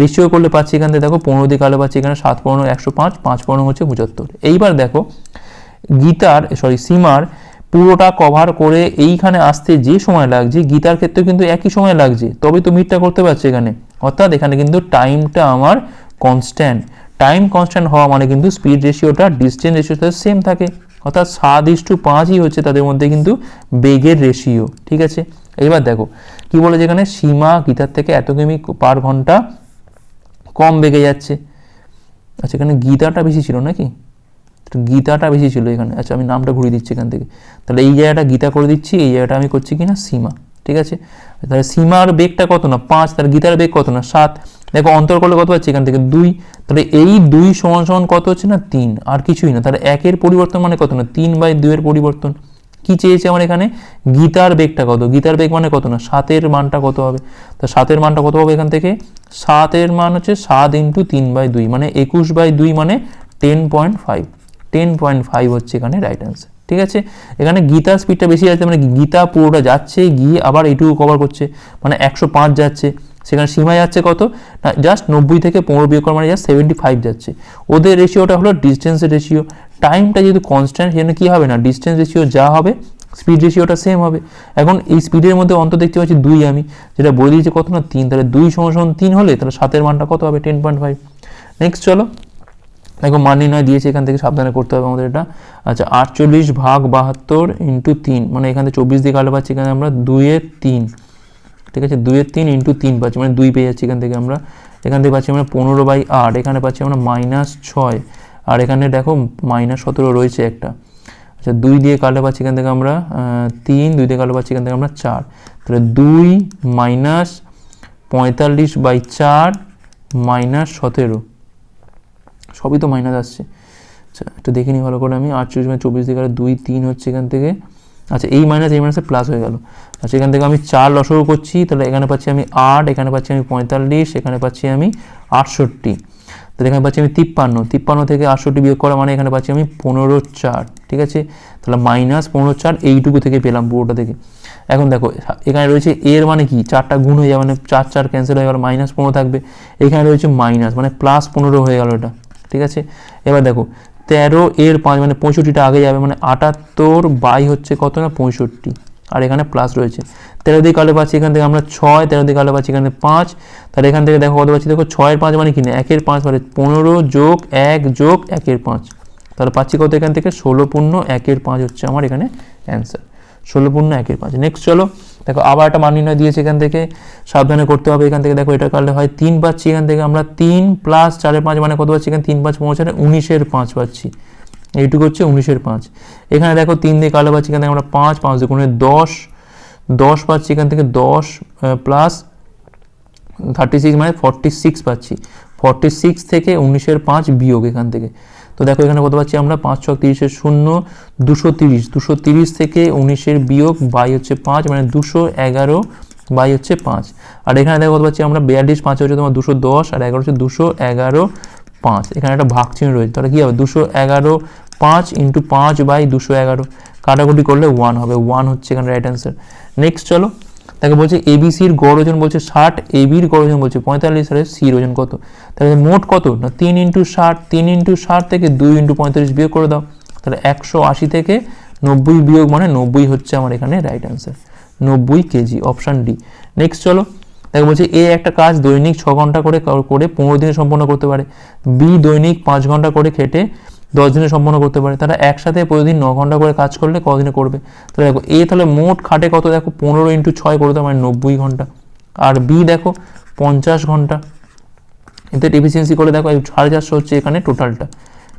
রেশিও করলে পাচ্ছি এখান থেকে দেখো, পনেরো দিকে আলো পাচ্ছি এখানে, সাত পনেরো, একশো পাঁচ পাঁচ পনেরো হচ্ছে পঁচাত্তর। এইবার দেখো, গীতার সরি সীমার পুরোটা কভার করে এইখানে আসতে যে সময় লাগছে, গীতার ক্ষেত্রে কিন্তু একই সময় লাগছে তবে তো মিটটা করতে পারছে এখানে। অর্থাৎ এখানে কিন্তু টাইমটা আমার কনস্ট্যান্ট টাইম কনস্ট্যান্ট হওয়া মানে কিন্তু স্পিড রেশিওটা ডিস্টেন্স রেশিওটা সেম থাকে। অর্থাৎ সাত ইস টু পাঁচই হচ্ছে তাদের মধ্যে কিন্তু বেগের রেশিও ঠিক আছে? এবার দেখো, কি বলে যেখানে সীমা গীতার থেকে এত কিমি পার ঘণ্টা কম বেগে যাচ্ছে। আচ্ছা এখানে গীতাটা বেশি ছিল নাকি? গীতাটা বেশি ছিল এখানে। আচ্ছা আমি নামটা ঘুরিয়ে দিচ্ছি এখান থেকে। তাহলে এই জায়গাটা গীতা করে দিচ্ছি, এই জায়গাটা আমি করছি কিনা? সীমা, ঠিক আছে? তাহলে সীমার বেগটা কত না? পাঁচ তার গীতার বেগ কত না? সাত। দেখো, অন্তর করলে কত পাচ্ছি এখান থেকে? দুই। তাহলে এই দুই সমান সমান কত হচ্ছে না? তিন। আর কিছুই না। তাহলে একের পরিবর্তন মানে কত না? তিন বাই দুইয়ের পরিবর্তন। কি চেয়েছে আমার এখানে? গীতার বেগটা কত? গীতার বেগ মানে কত না? সাতের মানটা কত হবে? তা সাতের মানটা কত হবে এখান থেকে? সাতের মান হচ্ছে সাত ইন্টু তিন বাই দুই মানে একুশ বাই দুই মানে ten point five. Ten point five হচ্ছে এখানে রাইট অ্যান্সার ঠিক আছে? এখানে গীতার স্পিডটা বেশি যাচ্ছে মানে গীতা পুরোটা যাচ্ছে, গিয়ে আবার এইটুকু কভার করছে মানে একশো পাঁচ যাচ্ছে। সেখানে সীমা যাচ্ছে কত? না জাস্ট নব্বই থেকে পনেরো বিয়োগ মানে জাস্ট সেভেন্টি ফাইভ যাচ্ছে। ওদের রেশিওটা হলো ডিস্টেন্সের রেশিও টাইমটা যেহেতু কনস্ট্যান্ট সেখানে কী হবে না? ডিস্টেন্স রেশিও যা হবে স্পিড রেশিওটা সেম হবে। এখন এই স্পিডের মধ্যে অন্তর দেখতে পাচ্ছি দুই আমি, যেটা বলে দিয়েছে কত না তিন, তাহলে দুই সমান তিন হলে তাহলে সাতের মানটা কত হবে? টেন পয়েন্ট ফাইভ নেক্সট চলো। দেখো মান নির্ণয় দিয়েছে, এখান থেকে সাবধানে করতে হবে আমাদের এটা। আচ্ছা আটচল্লিশ ভাগ বাহাত্তর ইন্টু তিন মানে এখান থেকে চব্বিশ দিকে আলো পাচ্ছি এখানে আমরা দুইয়ের তিন। ঠিক আছে, দুইয়ের তিন ইন্টু তিন পাচ্ছি মানে দুই পেয়ে যাচ্ছি এখান থেকে আমরা। এখান থেকে পাচ্ছি আমরা পনেরো বাই আট, এখানে পাচ্ছি আমরা মাইনাস ছয়। আর এখানে দেখো মাইনাস সতেরো রয়েছে একটা। আচ্ছা দুই দিয়ে কাটলে পাচ্ছি এখান থেকে আমরা তিন, দুই দিয়ে কাটলে পাচ্ছি এখান থেকে আমরা চার। তাহলে দুই মাইনাস পঁয়তাল্লিশ বাই চার মাইনাস সতেরো। সবই তো মাইনাস আসছে। আচ্ছা একটু দেখে নিই ভালো করে আমি। আটচল্লিশ মানে চব্বিশ দিকে দুই, তিন হচ্ছে এখান থেকে। আচ্ছা এই মাইনাস, এই মাইনাসে প্লাস হয়ে গেল। আচ্ছা এখান থেকে আমি চার লসগু করছি। তাহলে এখানে পাচ্ছি আমি আট, এখানে পাচ্ছি আমি পঁয়তাল্লিশ, এখানে পাচ্ছি আমি আটষট্টি। তাহলে এখানে পাচ্ছি আমি তিপ্পান্ন। তিপ্পান্ন থেকে আটষট্টি বিয়োগ করা মানে এখানে পাচ্ছি আমি পনেরো চার, ঠিক আছে? তাহলে মাইনাস পনেরো চার এইটুকু থেকে পেলাম পুরোটা থেকে। এখন দেখো, এখানে রয়েছে এর মানে কি? চারটা গুণ হয়ে যাবে মানে চার চার ক্যান্সেল হয়ে গেল মাইনাস পনেরো থাকবে। এখানে রয়েছে মাইনাস মানে প্লাস পনেরো হয়ে গেল এটা, ঠিক আছে? এবার দেখো, তেরো এর পাঁচ মানে পঁয়ষট্টিটা আগে যাবে মানে আটাত্তর বাই হচ্ছে কত না? পঁয়ষট্টি। আর এখানে প্লাস রয়েছে। তেরো দিকে কালে পাচ্ছি এখান থেকে আমরা ছয়, তেরো দিকে কালে পাচ্ছি এখানে পাঁচ। তাহলে এখান থেকে দেখো কত পাচ্ছি? দেখো ছয়ের পাঁচ মানে কি না? একের পাঁচ মানে পনেরো যোগ এক যোগ একের পাঁচ। তাহলে পাচ্ছি কত এখান থেকে? ষোলো পূর্ণ একের পাঁচ হচ্ছে আমার এখানে অ্যান্সার ষোলো পূর্ণ একের পাঁচ। নেক্সট চলো, দেখো আবার একটা মান নির্ণয় দিয়েছে এখান থেকে। সাবধানে করতে হবে এখান থেকে। দেখো এটা কাটলে হয় তিন পাচ্ছি এখান থেকে। আমরা তিন প্লাস চারের পাঁচ মানে কত পাচ্ছি এখানে? তিন পাঁচ পৌঁছানে উনিশের পাঁচ পাচ্ছি। এইটুকু হচ্ছে উনিশের পাঁচ। এখানে দেখো তিন দিয়ে কালো পাচ্ছি, এখান থেকে আমরা পাঁচ পাঁচ দুগুণে দশ দশ পাচ্ছি, এখান থেকে দশ প্লাস থার্টি সিক্স মানে ফর্টি সিক্স পাচ্ছি। ফর্টি সিক্স থেকে উনিশের পাঁচ বিয়োগ এখান থেকে। তো দেখো এখানে কত পাচ্ছি আমরা? পাঁচ ছক তিরিশের শূন্য, দুশো তিরিশ। দুশো তিরিশ থেকে উনিশের বিয়োগ বাই হচ্ছে পাঁচ মানে দুশো এগারো বাই হচ্ছে পাঁচ। আর এখানে দেখো কত পাচ্ছি আমরা? বিয়াল্লিশ, পাঁচ হচ্ছে তোমার দুশো দশ, আর এগারো হচ্ছে দুশো এগারো, পাঁচ। এখানে একটা ভাগ চিহ্ন রয়েছে, তাহলে কী হবে? দুশো এগারো পাঁচ ইন্টু পাঁচ বাই দুশো এগারো। কাটাকুটি করলে ওয়ান হবে ওয়ান হচ্ছে এখানে রাইট অ্যান্সার নেক্সট চলো, তাকে বলছে এবিসির গড় ওজন বলছে ষাট এবির গড় ওজন বলছে পঁয়তাল্লিশ, আর সির ওজন কত? তাহলে মোট কত? না, তিন ইন্টু ষাট, তিন ইন্টু ষাট থেকে দুই ইন্টু পঁয়তাল্লিশ বিয়োগ করে দাও। তাহলে একশো আশি থেকে নব্বই বিয়োগ মানে নব্বই হচ্ছে আমার এখানে রাইট অ্যান্সার নব্বই কেজি অপশান ডি নেক্সট চলো দেখো বলছে এ একটা কাজ দৈনিক ছ ঘণ্টা করে করে পনেরো দিনে সম্পন্ন করতে পারে। বি দৈনিক পাঁচ ঘণ্টা করে খেটে দশ দিনে সম্পন্ন করতে পারে। তারা একসাথে প্রতিদিন ন ঘণ্টা করে কাজ করলে কদিনে করবে? তাহলে দেখো, এ তাহলে মোট খাটে কত? দেখো, পনেরো ইন্টু ছয় করে দেওয়া মানে নব্বই ঘণ্টা। আর বি দেখো, পঞ্চাশ ঘণ্টা। এতে এফিসিয়েন্সি করে দেখো সাড়ে চারশো হচ্ছে এখানে টোটালটা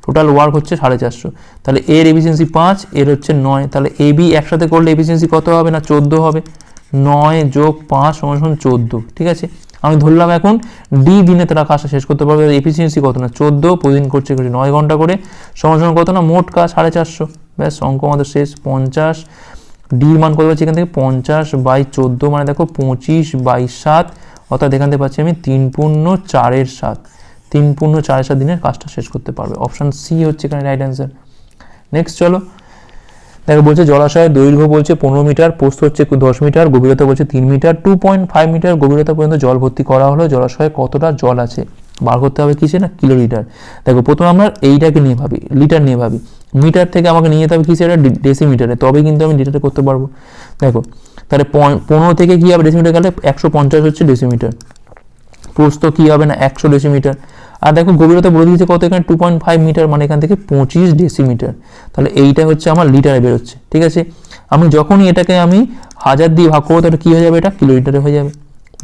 টোটাল ওয়ার্ক হচ্ছে সাড়ে চারশো। তাহলে এর এফিসিয়েন্সি পাঁচ, এর হচ্ছে নয়। তাহলে এ, বি একসাথে করলে এফিসিয়েন্সি কত হবে না? চোদ্দ হবে। নয় যোগ পাঁচ সমান সমান চোদ্দ। ঠিক আছে? আমি ধরলাম এখন ডি দিনে তারা কাজটা শেষ করতে পারবে। এফিসিয়েন্সি কত না? চোদ্দ, প্রতিদিন করছে করছে নয় ঘণ্টা করে। সমান সমান কত না? মোট কাজ সাড়ে চারশো। ব্যাস, অঙ্ক আমাদের শেষ, পঞ্চাশ। ডির মান কত পাচ্ছি? এখান থেকে পঞ্চাশ বাই চোদ্দ মানে দেখো পঁচিশ বাই সাত। অর্থাৎ এখান থেকে পাচ্ছি আমি তিন পূর্ণ চারের সাত। তিন পূর্ণ চারের সাত দিনের কাজটা শেষ করতে পারবে। অপশান সি হচ্ছে এখানে রাইট অ্যান্সার নেক্সট চলো। দেখো বলছে জলাশয়ের দৈর্ঘ্য বলছে পনেরো মিটার, পোস্ত হচ্ছে দশ মিটার, গভীরতা বলছে তিন metre two point five metre গভীরতা পর্যন্ত জল ভর্তি করা হলো। জলাশয়ে কতটা জল আছে? বার করতে হবে কিসে না? কিলো লিটার দেখো, প্রথমে আমরা এইটাকে নিয়ে ভাবি, লিটার নিয়ে ভাবি। মিটার থেকে আমাকে নিয়ে যেতে হবে কিসে? এটা ডেসিমিটারে তবে কিন্তু আমি লিটারে করতে পারব। দেখো, তাহলে পনেরো থেকে কী হবে? ডেসিমিটার গেলে একশো পঞ্চাশ হচ্ছে ডেসিমিটার প্রস্থ কী হবে না? একশো ডেসিমিটার আর দেখো গভীরতা বলে দিয়েছে কত? এখানে টু পয়েন্ট ফাইভ মিটার মানে এখান থেকে পঁচিশ ডেসিমিটার তাহলে এইটা হচ্ছে আমার লিটারে বেরোচ্ছে, ঠিক আছে? আমি যখনই এটাকে আমি হাজার দিয়ে ভাগ করব, তাহলে কী হয়ে যাবে? এটা কিলোমিটারে হয়ে যাবে।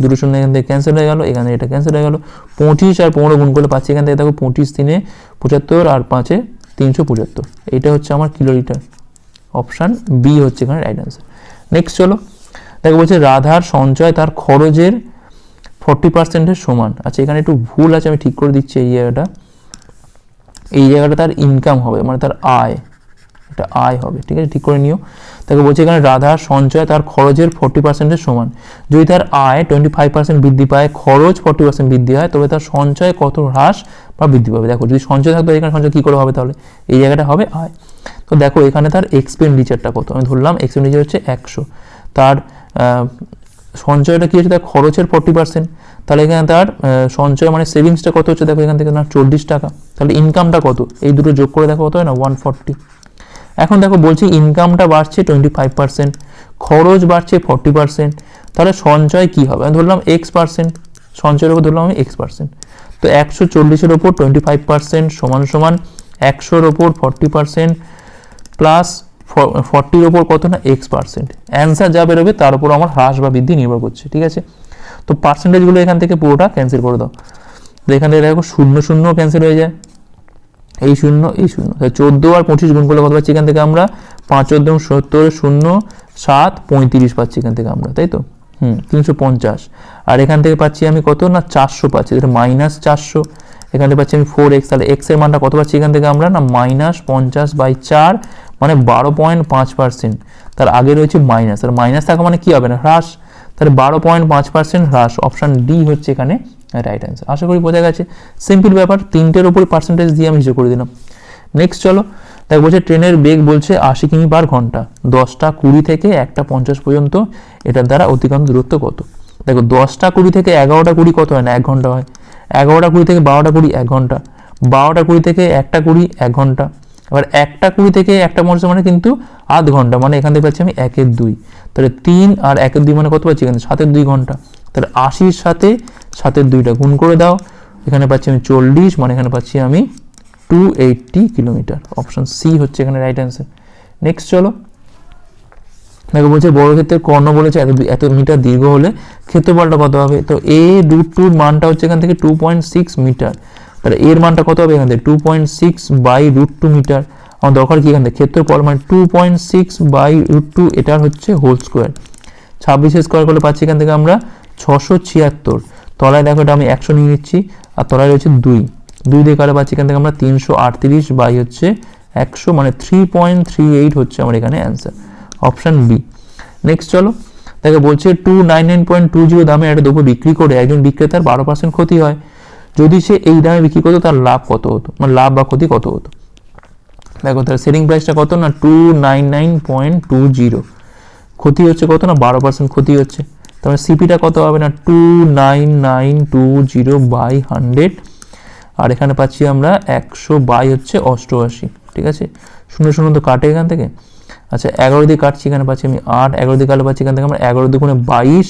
দুটো শূন্য এখান থেকে ক্যান্সেল হয়ে গেল, এখানে এটা ক্যান্সেল হয়ে গেল। পঁচিশ আর পনেরো গুণ করলে পাচ্ছি এখান থেকে দেখো পঁচিশ তিনে পঁচাত্তর আর পাঁচে তিনশো পঁচাত্তর। এইটা হচ্ছে আমার কিলোমিটার। অপশান বি হচ্ছে এখানে রাইট অ্যান্সার নেক্সট চলো। দেখো বলছে রাধার সঞ্চয় তার খরচের ফর্টি পার্সেন্টের সমান। আচ্ছা এখানে একটু ভুল আছে, আমি ঠিক করে দিচ্ছি এই জায়গাটা। এই জায়গাটা তার ইনকাম হবে মানে তার আয়। এটা আয় হবে, ঠিক আছে? ঠিক করে নিও। তাকে বলছে এখানে রাধার সঞ্চয় তার খরচের ফোর্টি পার্সেন্টের সমান। যদি তার আয় টোয়েন্টি ফাইভ পার্সেন্ট বৃদ্ধি পায়, খরচ ফর্টি পার্সেন্ট বৃদ্ধি হয়, তবে তার সঞ্চয় কত হ্রাস বা বৃদ্ধি পাবে? দেখো, যদি সঞ্চয় থাকতো, এখানে সঞ্চয় কী করে হবে তাহলে? এই জায়গাটা হবে আয়। তো দেখো, এখানে তার এক্সপেন্ডিচারটা কত? আমি ধরলাম এক্সপেন্ডিচার হচ্ছে একশো। তার সঞ্চয়টা কী হচ্ছে? তার খরচের ফর্টি পার্সেন্ট তাহলে এখানে তার সঞ্চয় মানে সেভিংসটা কত হচ্ছে? দেখো এখান থেকে না চল্লিশ টাকা। তাহলে ইনকামটা কত? এই দুটো যোগ করে দেখো কত হয় না? ওয়ান ফর্টি এখন দেখো বলছি ইনকামটা বাড়ছে টোয়েন্টি ফাইভ পার্সেন্ট খরচ বাড়ছে ফর্টি পার্সেন্ট তাহলে সঞ্চয় কী হবে? আমি ধরলাম এক্স পার্সেন্ট সঞ্চয়ের উপর ধরলাম আমি এক্স পার্সেন্ট তো একশো চল্লিশের ওপর টোয়েন্টি ফাইভ পার্সেন্ট সমান সমান একশোর ওপর ফর্টি পার্সেন্ট প্লাস ফর্টির ওপর কত না? এক্স পার্সেন্ট অ্যান্সার যা বেরোবে, তার উপর আমার হ্রাস বা বৃদ্ধি নির্ভর করছে, ঠিক আছে? তো পার্সেন্টেজগুলো এখান থেকে পুরোটা ক্যান্সেল করে দাও। তো এখান থেকে দেখো শূন্য শূন্য ক্যান্সেল হয়ে যায়। এই শূন্য এই শূন্য। চোদ্দ আর পঁচিশ গুণ করলে কত পাচ্ছি এখান থেকে আমরা? পাঁচ, চোদ্দ সত্তর, শূন্য, সাত, পঁয়ত্রিশ পাচ্ছি এখান থেকে আমরা, তাই তো? হুম, তিনশো পঞ্চাশ। আর এখান থেকে পাচ্ছি আমি কত না? চারশো পাচ্ছি এটা মাইনাস চারশো। এখান থেকে পাচ্ছি আমি ফোর এক্স তাহলে এক্সের মানটা কত পাচ্ছি এখান থেকে আমরা? না মাইনাস পঞ্চাশ বাই চার মানে বারো পয়েন্ট পাঁচ পার্সেন্ট। তার আগে রয়েছে মাইনাস। আর মাইনাস থাকা মানে কী হবে না? হ্রাস। তাহলে বারো পয়েন্ট পাঁচ পার্সেন্ট হ্রাস। অপশান ডি হচ্ছে এখানে রাইট অ্যান্সার আশা করি বোঝা গেছে। সিম্পল ব্যাপার। তিনটের উপর পার্সেন্টেজ দিয়ে আমি হিসেব করে দিলাম। নেক্সট চলো। দেখ বলছে, ট্রেনের বেগ বলছে আশি কিমি পার ঘণ্টা। দশটা কুড়ি থেকে একটা পঞ্চাশ পর্যন্ত। এটার দ্বারা অতিক্রান্ত দূরত্ব কত? দেখো, দশটা কুড়ি থেকে এগারোটা কুড়ি কত হয় না? এক ঘণ্টা হয়। এগারোটা কুড়ি থেকে বারোটা কুড়ি এক ঘণ্টা। বারোটা কুড়ি থেকে একটা কুড়ি এক ঘণ্টা। এবার একটা কুড়ি থেকে একটা পঞ্চাশ মানে কিন্তু আধ ঘণ্টা মানে এখান থেকে পাচ্ছি আমি একের দুই। তাহলে তিন আর একের দুই মানে কত পাচ্ছি এখানে? সাতের দুই ঘণ্টা। তাহলে আশির সাথে সাতের দুইটা গুণ করে দাও। এখানে পাচ্ছি আমি চল্লিশ মানে এখানে পাচ্ছি আমি two eighty kilometre option C হচ্ছে এখানে রাইট অ্যান্সার নেক্সট চলো। দেখো বলছে বড় ক্ষেত্রের কর্ণ বলেছে এত এত মিটার দীর্ঘ হলে ক্ষেত্রফলটা কত হবে? তো এ রুট টুর মানটা হচ্ছে এখান থেকে টু পয়েন্ট সিক্স মিটার তাহলে এর মানটা কত হবে এখান থেকে? Two point six by root two metre আমার দরকার কি এখান থেকে? ক্ষেত্রফল মানে two point six by root two এটার হচ্ছে হোল স্কোয়ার ছাব্বিশে স্কোয়ার করলে পাচ্ছি এখান থেকে আমরা ছশো ছিয়াত্তর। তলায় দেখো এটা আমি একশো নিয়ে নিচ্ছি, আর তলায় রয়েছে দুই। দুই দিয়ে কালে পাচ্ছি এখান থেকে আমরা তিনশো আটত্রিশ বাই হচ্ছে একশো মানে থ্রি পয়েন্ট থ্রি এইট হচ্ছে আমার এখানে অ্যান্সার অপশান বি নেক্সট চলো। দেখো বলছে two nine nine point two zero দামে একটা দ্রব্য বিক্রি করে একজন বিক্রেতার বারো পার্সেন্ট ক্ষতি হয়। যদি সে এই দামে বিক্রি করতো, তার লাভ কত হতো? মানে লাভ বা ক্ষতি কত হতো? দেখো, তার সেলিং প্রাইসটা কত না? Two nine nine point two zero ক্ষতি হচ্ছে কত না? বারো পার্সেন্ট ক্ষতি হচ্ছে। তাহলে সিপিটা কত হবে না? Two nine nine two zero by hundred আর এখানে পাচ্ছি আমরা একশো বাই হচ্ছে অষ্টআশি। ঠিক আছে? শূন্য শূন্য তো কাটে এখান থেকে। আচ্ছা এগারো দিয়ে কাটছি, এখানে পাচ্ছি আমি আট। এগারো দিয়ে কাটলে পাচ্ছি এখান থেকে আমরা এগারো দুগুণে বাইশ।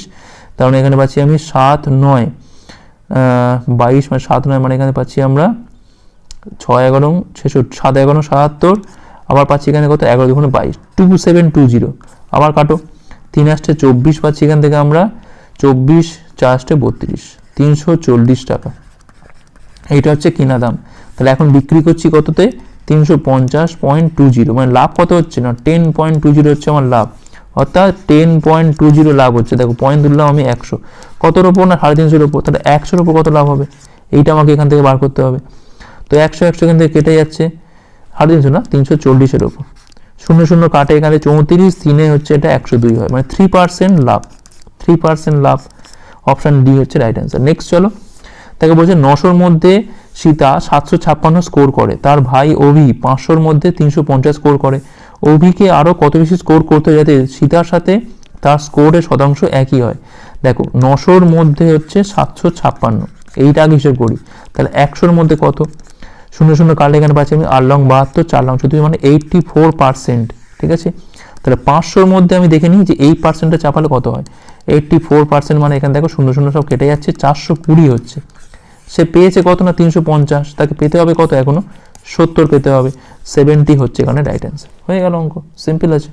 তার মানে এখানে পাচ্ছি আমি সাত, নয়। বাইশ মানে সাত নয় মানে এখানে পাচ্ছি আমরা ছয় এগারো ছেষট্টি, সাত এগারো সাতাত্তর, আবার পাচ্ছি এখানে কত? এগারো দুগুণে বাইশ টু সেভেন টু জিরো আবার কাটো, তিন আসতে চব্বিশ পাচ্ছি এখান থেকে আমরা, চব্বিশ চার আসতে বত্রিশ, তিনশো চল্লিশ টাকা। এইটা হচ্ছে কিনা দাম। তাহলে এখন বিক্রি করছি কততে? তিনশো পঞ্চাশ পয়েন্ট টু জিরো মানে লাভ কত হচ্ছে না? টেন পয়েন্ট টু জিরো হচ্ছে আমার লাভ। অর্থাৎ টেন পয়েন্ট টু জিরো লাভ হচ্ছে। দেখো পয়েন্ট তুললাম আমি একশো। কতর ওপর না সাড়ে তিনশোর ওপর তাহলে একশোর ওপর কত লাভ হবে? এইটা আমাকে এখান থেকে বার করতে হবে। তো একশো একশো এখান থেকে কেটে যাচ্ছে। সাড়ে তিনশো না? তিনশো চল্লিশের ওপর শূন্য শূন্য কাটে এখানে চৌত্রিশ, তিনে হচ্ছে এটা একশো দুই হয়। মানে থ্রি পার্সেন্ট লাভ। থ্রি পার্সেন্ট লাভ। অপশান ডি হচ্ছে রাইট অ্যান্সার নেক্সট চলো। তাকে বলছে নশোর মধ্যে সীতা সাতশো ছাপ্পান্ন স্কোর করে। তার ভাই অভি পাঁচশোর মধ্যে তিনশো পঞ্চাশ স্কোর করে। অভিকে আরও কত বেশি স্কোর করতে যাতে সীতার সাথে তার স্কোরের শতাংশ একই হয়? দেখো, নশোর মধ্যে হচ্ছে সাতশো ছাপ্পান্ন। এইটা আগে হিসেব করি। তাহলে একশোর মধ্যে কত? শূন্য শূন্য কাটলে এখানে পাচ্ছি আমি? আট লং বাহাত্তর চার লং চৌত্রিশ মানে এইটটি ফোর পার্সেন্ট ঠিক আছে? তাহলে পাঁচশোর মধ্যে আমি দেখে নিই যে এই পার্সেন্টটা চাপালে কত হয়? এইটটি ফোর পার্সেন্ট মানে এখানে দেখো শূন্য শূন্য সব কেটে যাচ্ছে, চারশো কুড়ি হচ্ছে। সে পেয়েছে কত না? তিনশো পঞ্চাশ। তাকে পেতে হবে কত এখনও? সত্তর পেতে হবে। সেভেন্টি হচ্ছে এখানে রাইট অ্যান্সার হয়ে গেল অঙ্ক সিম্পল আছে।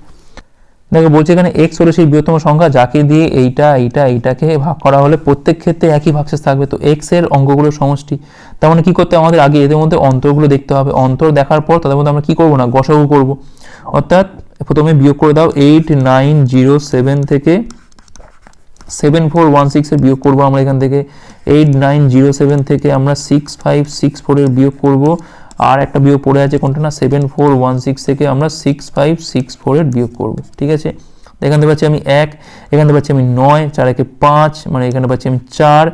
দেখো, বলছে এখানে এক্স হলো সেই বৃহত্তম সংখ্যা, যাকে দিয়ে এইটা এইটা, এইটাকে ভাগ করা হলে প্রত্যেক ক্ষেত্রে একই ভাগশেষ থাকবে। তো এক্সের অঙ্কগুলোর সমষ্টি, তার মানে কি করতে? আমাদের আগে এদের মধ্যে অন্তরগুলো দেখতে হবে। অন্তর দেখার পর তাদের মধ্যে আমরা কি করব না? গসাগু করব। অর্থাৎ প্রথমে বিয়োগ করে দাও এইট নাইন জিরো সেভেন থেকে সেভেন ফোর ওয়ান সিক্সের বিয়োগ করব আমরা এখান থেকে। এইট নাইন জিরো সেভেন থেকে আমরা সিক্স ফাইভ সিক্স ফোরের বিয়োগ করব। আর একটা বিয়োগ পড়ে আছে কোনটা না? সেভেন ফোর ওয়ান সিক্স থেকে আমরা সিক্স ফাইভ সিক্স ফোরের বিয়োগ করব, ঠিক আছে? এখান থেকে পাচ্ছি আমি এক, এখান থেকে পাচ্ছি আমি নয়, চার একে পাঁচ মানে এখানে পাচ্ছি আমি চার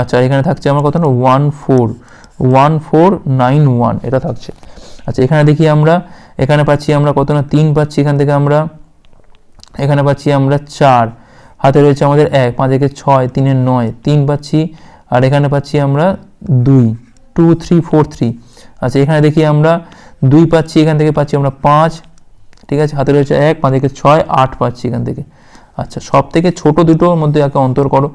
আচ্ছা এখানে থাকছে আমার কত না? One four one four nine one এটা থাকছে। আচ্ছা এখানে দেখি আমরা, এখানে পাচ্ছি আমরা কত না? তিন পাচ্ছি, এখান থেকে আমরা, এখানে পাচ্ছি আমরা চার, হাতে রয়েছে আমাদের এক, পাঁচ একে ছয় তিনের নয়, তিন পাচ্ছি, আর এখানে পাচ্ছি আমরা দুই টু থ্রি ফোর থ্রি আচ্ছা এখানে দেখি আমরা দুই পাচ্ছি, এখান থেকে পাচ্ছি আমরা পাঁচ। ঠিক আছে, হাতে রয়েছে এক, পাঁচ একে ছয়, আট পাচ্ছি এখান থেকে। আচ্ছা সব থেকে ছোটো দুটোর মধ্যে একে অন্তর করো।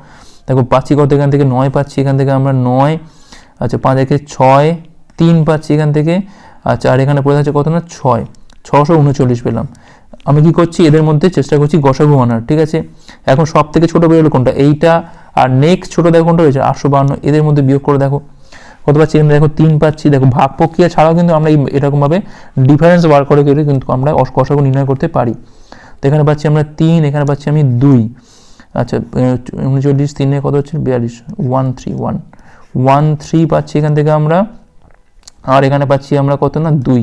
দেখো, পাচ্ছি কত এখান থেকে? নয় পাচ্ছি এখান থেকে আমরা নয়। আচ্ছা পাঁচ একে ছয়, তিন পাচ্ছি এখান থেকে। আচ্ছা আর এখানে পড়ে থাকছে কত না? ছয়। ছশো উনচল্লিশ পেলাম। আমি কি করছি? এদের মধ্যে চেষ্টা করছি গসাগু আনার ঠিক আছে? এখন সব থেকে ছোট বেরোলো কোনটা? এইটা। আর নেক্সট ছোটো দেখো কোনটা রয়েছে? আটশো বান্ন এদের মধ্যে বিয়োগ করে দেখো। পাচ্ছি এখানে দেখো তিন পাচ্ছি, দেখো ভাগ প্রক্রিয়া ছাড়াও কিন্তু আমরা এরকমভাবে ডিফারেন্স বার করে করে কিন্তু আমরা গসাগু নির্ণয় করতে পারি। তো এখানে পাচ্ছি আমরা তিন, এখানে পাচ্ছি আমি দুই। আচ্ছা উনচল্লিশ, তিনে কত হচ্ছে? বিয়াল্লিশ one three one one three পাচ্ছি এখান থেকে আমরা, আর এখানে পাচ্ছি আমরা কত না? দুই।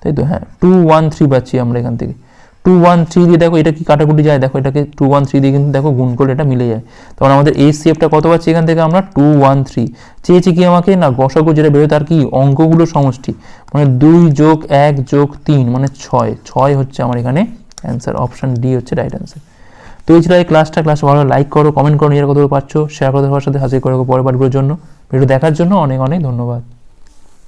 তাই তো? হ্যাঁ টু ওয়ান থ্রি পাচ্ছি আমরা এখান থেকে। টু ওয়ান থ্রি দিয়ে দেখো, এটা কি কাটাকুটি যায়? দেখো, এটাকে টু ওয়ান থ্রি দিয়ে কিন্তু দেখো গুণ করলে এটা মিলে যায়। তখন আমাদের এই সেফটা কত পাচ্ছি? এখান থেকে আমরা টু ওয়ান থ্রি চেয়েছি কি আমাকে? না, গসাগু যেটা বেরোয় তার কি? অঙ্কগুলো সমষ্টি। মানে দুই যোগ এক যোগ তিন মানে ছয়। ছয় হচ্ছে আমার এখানে অ্যান্সার অপশন ডি হচ্ছে রাইট অ্যান্সার তো এই ছিল এই ক্লাসটা ক্লাস ভালো লাইক করো কমেন্ট করো, নিজের কতগুলো পাচ্ছ শেয়ার করো সবার সাথে হাজির করে পরের পাঠগুলোর জন্য। ভিডিও দেখার জন্য অনেক অনেক ধন্যবাদ।